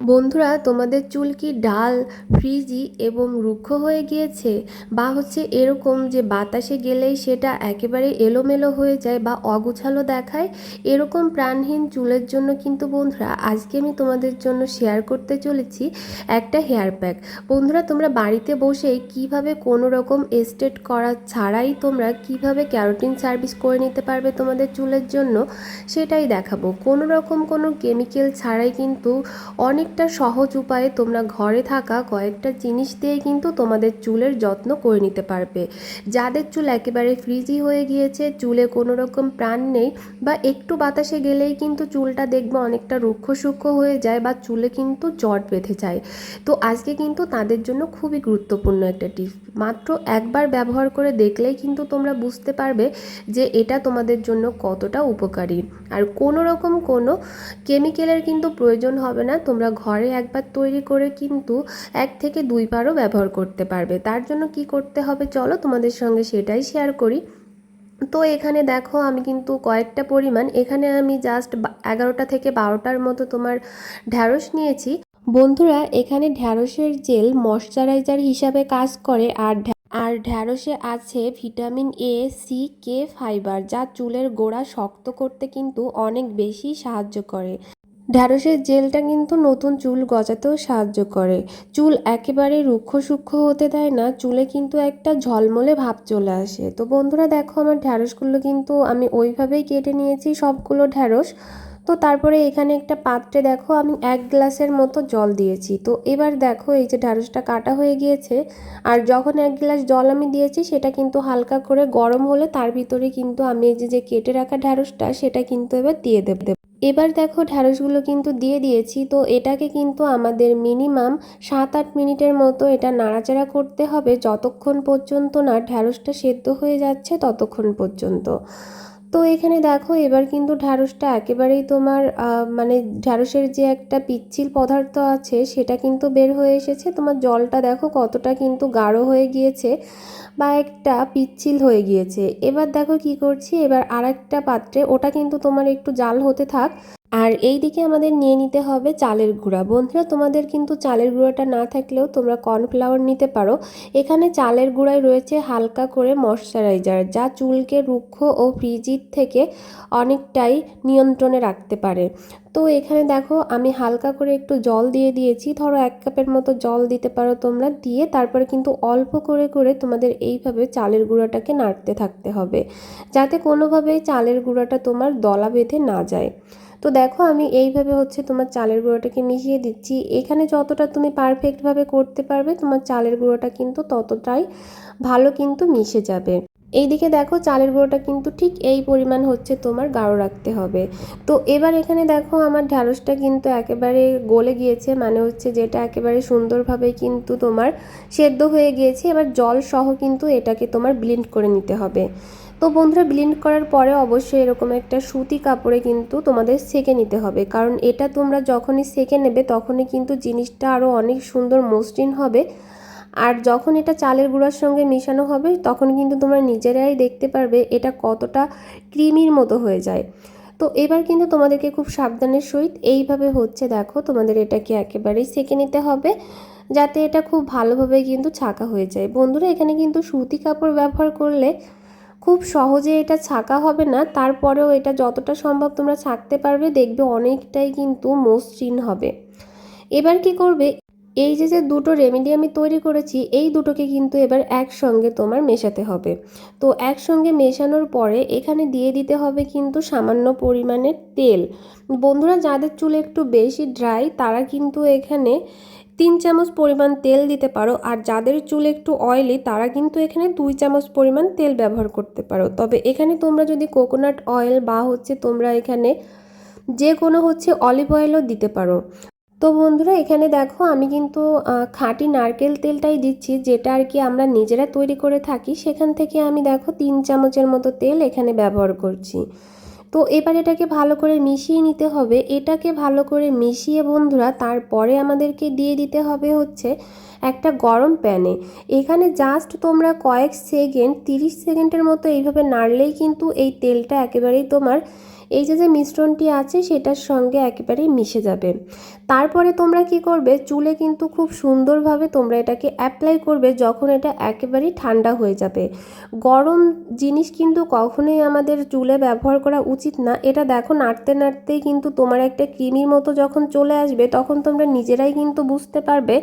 বন্ধুরা, তোমাদের চুল কি ডাল, ফ্রিজি এবং রুক্ষ হয়ে গিয়েছে? বা হচ্ছে এরকম যে বাতাসে গেলেই সেটা একেবারে এলোমেলো হয়ে যায় বা অগুছালো দেখায়? এরকম প্রাণহীন চুলের জন্য কিন্তু বন্ধুরা, আজকে আমি তোমাদের জন্য শেয়ার করতে চলেছি একটা হেয়ার প্যাক বন্ধুরা, তোমরা বাড়িতে বসেই কীভাবে কোনো রকম এস্টেট করা ছাড়াই তোমরা কীভাবে ক্যারোটিন সার্ভিস করে নিতে পারবে তোমাদের চুলের জন্য, সেটাই দেখাবো। কোনো রকম কোনো কেমিক্যাল ছাড়াই কিন্তু অনেকটা সহজ উপায়ে তোমরা ঘরে থাকা কয়েকটা জিনিস দিয়ে কিন্তু তোমাদের চুলের যত্ন করে নিতে পারবে। যাদের চুল একেবারে ফ্রিজি হয়ে গিয়েছে, চুলে কোনো রকম প্রাণ নেই বা একটু বাতাসে গেলেই কিন্তু চুলটা দেখবে অনেকটা রুক্ষ সূক্ষ্ম হয়ে যায় বা চুলে কিন্তু জট বেঁধে যায়। তো আজকে কিন্তু তাদের জন্য খুবই গুরুত্বপূর্ণ একটা টিপস। মাত্র একবার ব্যবহার করে দেখলেই কিন্তু তোমরা বুঝতে পারবে যে এটা তোমাদের জন্য কতটা উপকারী। আর কোনো রকম কোনো কেমিক্যালের কিন্তু প্রয়োজন হবে না, তোমরা ঘরে একবার তৈরি করে কিন্তু এক থেকে দুইবারও ব্যবহার করতে পারবে। তার জন্য কি করতে হবে চলো তোমাদের সঙ্গে সেটাই শেয়ার করি। তো এখানে দেখো আমি কিন্তু কয়েকটা পরিমাণ, এখানে আমি জাস্ট এগারোটা থেকে বারোটার মতো তোমার ঢ্যাঁড়স নিয়েছি। বন্ধুরা, এখানে ঢ্যাঁড়সের জেল ময়শ্চারাইজার হিসাবে কাজ করে আর আর ঢ্যাঁড়সে আছে vitamin A C K fibre যা চুলের গোড়া শক্ত করতে কিন্তু অনেক বেশি সাহায্য করে। ঢ্যাঁড়সের জেলটা কিন্তু নতুন চুল গজাতেও সাহায্য করে। চুল একেবারে রুক্ষ সূক্ষ্ম হতে দেয় না, চুলে কিন্তু একটা ঝলমলে ভাব চলে আসে। তো বন্ধুরা, দেখো আমার ঢ্যাঁড়সগুলো কিন্তু আমি ওইভাবেই কেটে নিয়েছি সবগুলো ঢ্যাঁড়স। তো তারপরে এখানে একটা পাত্রে দেখো আমি এক গ্লাসের মতো জল দিয়েছি। তো এবার দেখো এই যে ঢ্যাঁড়সটা কাটা হয়ে গিয়েছে। আর যখন এক গ্লাস জল আমি দিয়েছি, সেটা কিন্তু হালকা করে গরম হলে তার ভিতরে কিন্তু আমি এই যে কেটে রাখা ঢ্যাঁড়সটা, সেটা কিন্তু এবার দিয়ে দেব এবার দেখো ঢ্যাঁড়সগুলো কিন্তু দিয়ে দিয়েছি, তো এটাকে কিন্তু আমাদের মিনিমাম সাত আট মিনিটের মতো এটা নাড়াচাড়া করতে হবে। যতক্ষণ পর্যন্ত না ঢ্যাঁড়সটা সেদ্ধ হয়ে যাচ্ছে ততক্ষণ পর্যন্ত। তো এখানে দেখো, এবার কিন্তু ঢ্যাঁড়সটা একেবারেই তোমার মানে ঢ্যাঁড়সের যে একটা পিচ্ছিল পদার্থ আছে, সেটা কিন্তু বের হয়ে এসেছে। তোমার জলটা দেখো কতটা কিন্তু গাঢ় হয়ে গিয়েছে বা একটা পিচ্ছিল হয়ে গিয়েছে। এবার দেখো কি করছি, এবার আরেকটা পাত্রে, ওটা কিন্তু তোমার একটু জাল হতে থাক। আর এই দিকে আমাদের নিয়ে নিতে হবে চালের গুঁড়া। বন্ধুরা, তোমাদের কিন্তু চালের গুঁড়াটা না থাকলেও তোমরা কর্নফ্লাওয়ার নিতে পারো। এখানে চালের গুঁড়ায় রয়েছে হালকা করে ময়শ্চারাইজার, যা চুলকে রুক্ষ ও ফ্রিজির থেকে অনেকটাই নিয়ন্ত্রণে রাখতে পারে। তো এখানে দেখো, আমি হালকা করে একটু জল দিয়ে দিয়েছি। ধরো এক কাপের মতো জল দিতে পারো তোমরা। দিয়ে তারপরে কিন্তু অল্প করে করে তোমাদের এইভাবে চালের গুঁড়াটাকে নাড়তে থাকতে হবে, যাতে কোনোভাবেই চালের গুঁড়াটা তোমার দলা বেঁধে না যায়। তো দেখো আমি এইভাবে হচ্ছে তোমার চালের গুঁড়োটাকে মিশিয়ে দিচ্ছি। এখানে যতটা তুমি পারফেক্টভাবে করতে পারবে, তোমার চালের গুঁড়োটা কিন্তু ততটাই ভালো কিন্তু মিশে যাবে। এইদিকে দেখো চালের গুঁড়োটা কিন্তু ঠিক এই পরিমাণ হচ্ছে তোমার গাঢ় রাখতে হবে। তো এবার এখানে দেখো আমার ঢ্যাঁড়সটা কিন্তু একেবারে গলে গিয়েছে মানে হচ্ছে যেটা একেবারে সুন্দরভাবে কিন্তু তোমার সেদ্ধ হয়ে গিয়েছে। এবার জল সহ কিন্তু এটাকে তোমার ব্লেন্ড করে নিতে হবে। তো বন্ধুরা ব্লেন্ড করার পরে অবশ্যই এরকম একটা সুতি কাপড়ে কিন্তু তোমাদের সেকে নিতে হবে। কারণ এটা তোমরা যখনই সেকে নেবে, তখনই কিন্তু জিনিসটা আরও অনেক সুন্দর মসৃণ হবে। আর যখন এটা চালের গুঁড়ার সঙ্গে মেশানো হবে, তখন কিন্তু তোমরা নিজেরাই দেখতে পারবে এটা কতটা ক্রিমির মতো হয়ে যায়। তো এবার কিন্তু তোমাদেরকে খুব সাবধানের সহিত এইভাবে হচ্ছে দেখো, তোমাদের এটাকে একেবারেই সেকে নিতে হবে, যাতে এটা খুব ভালোভাবে কিন্তু ছাকা হয়ে যায়। বন্ধুরা, এখানে কিন্তু সুতি কাপড় ব্যবহার করলে খুব সহজে এটা ছাকা হবে না, তারপরেও এটা যতটা সম্ভব তোমরা ছাকতে পারবে, দেখবে অনেকটাই কিন্তু মসৃণ হবে। এবার কি করবে? এই যে যে দুটো রেমেডি আমি তৈরি করেছি, এই দুটোকে কিন্তু এবার একসঙ্গে তোমার মেশাতে হবে। তো একসঙ্গে মেশানোর পরে এখানে দিয়ে দিতে হবে কিন্তু সামান্য পরিমাণের তেল। বন্ধুরা, যাদের চুল একটু বেশি ড্রাই তারা কিন্তু এখানে তিন চামচ পরিমাণ তেল দিতে পারো, আর যাদের চুল একটু অয়েলি তারা কিন্তু এখানে দুই চামচ পরিমাণ তেল ব্যবহার করতে পারো। তবে এখানে তোমরা যদি কোকোনাট অয়েল বা হচ্ছে তোমরা এখানে যে কোনো হচ্ছে অলিভ অয়েলও দিতে পারো। তো বন্ধুরা, এখানে দেখো আমি কিন্তু খাঁটি নারকেল তেলটাই দিচ্ছি, যেটা আর কি আমরা নিজেরা তৈরি করে থাকি। সেখান থেকে আমি দেখো তিন চামচের মতো তেল এখানে ব্যবহার করছি। তো এবার এটাকে ভালো করে মিশিয়ে নিতে হবে। এটাকে ভালো করে মিশিয়ে বন্ধুরা তারপরে আমাদেরকে দিয়ে দিতে হবে হচ্ছে একটা গরম প্যানে। এখানে জাস্ট তোমরা কয়েক সেকেন্ড, তিরিশ সেকেন্ডের মতো এইভাবে নাড়লেই কিন্তু এই তেলটা একেবারেই তোমার, এই যে যে মিশ্রণটি আছে সেটার সঙ্গে একেবারেই মিশে যাবে। তারপরে তোমরা কি করবে? চুলে কিন্তু খুব সুন্দরভাবে তোমরা এটাকে অ্যাপ্লাই করবে যখন এটা একেবারেই ঠান্ডা হয়ে যাবে। গরম জিনিস কিন্তু কখনোই আমাদের চুলে ব্যবহার করা উচিত না। এটা দেখো নাড়তে নাড়তেই কিন্তু তোমার একটা ক্রিমির মতো যখন চলে আসবে, তখন তোমরা নিজেরাই কিন্তু বুঝতে পারবে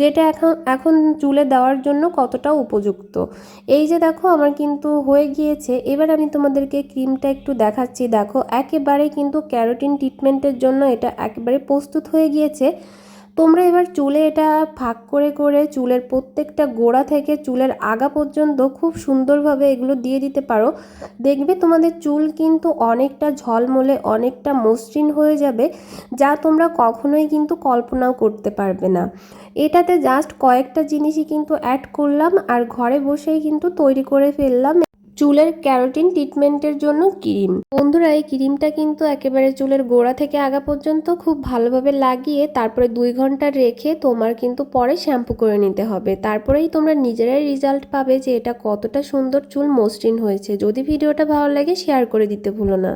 যেটা এখন এখন চুলে দেওয়ার জন্য কতটা উপযুক্ত। এই যে দেখো আমার কিন্তু হয়ে গিয়েছে। এবার আমি তোমাদেরকে ক্রিমটা একটু দেখাচ্ছি। দেখো একেবারে কিন্তু ক্যারোটিন ট্রিটমেন্টের জন্য এটা একেবারে প্রস্তুত হয়ে গিয়েছে। তোমরা এবার চুলে এটা ফাঁক করে করে চুলের প্রত্যেকটা গোড়া থেকে চুলের আগা পর্যন্ত খুব সুন্দরভাবে এগুলো দিয়ে দিতে পারো। দেখবে তোমাদের চুল কিন্তু অনেকটা ঝলমলে, অনেকটা মসৃণ হয়ে যাবে, যা তোমরা কখনোই কিন্তু কল্পনাও করতে পারবে না। এটাতে জাস্ট কয়েকটা জিনিসই কিন্তু অ্যাড করলাম, আর ঘরে বসেই কিন্তু তৈরি করে ফেললাম। চুলের ক্যারোটিন ট্রিটমেন্টের জন্য ক্রিম। বন্ধুরা, এই ক্রিমটা কিন্তু একেবারে চুলের গোড়া থেকে আগা পর্যন্ত খুব ভালোভাবে লাগিয়ে তারপরে দুই ঘণ্টা রেখে তোমার কিন্তু পরে শ্যাম্পু করে নিতে হবে। তারপরেই তোমরা নিজেরাই রেজাল্ট পাবে যে এটা কতটা সুন্দর চুল মসৃণ হয়েছে। যদি ভিডিওটা ভালো লাগে শেয়ার করে দিতে ভুলো না।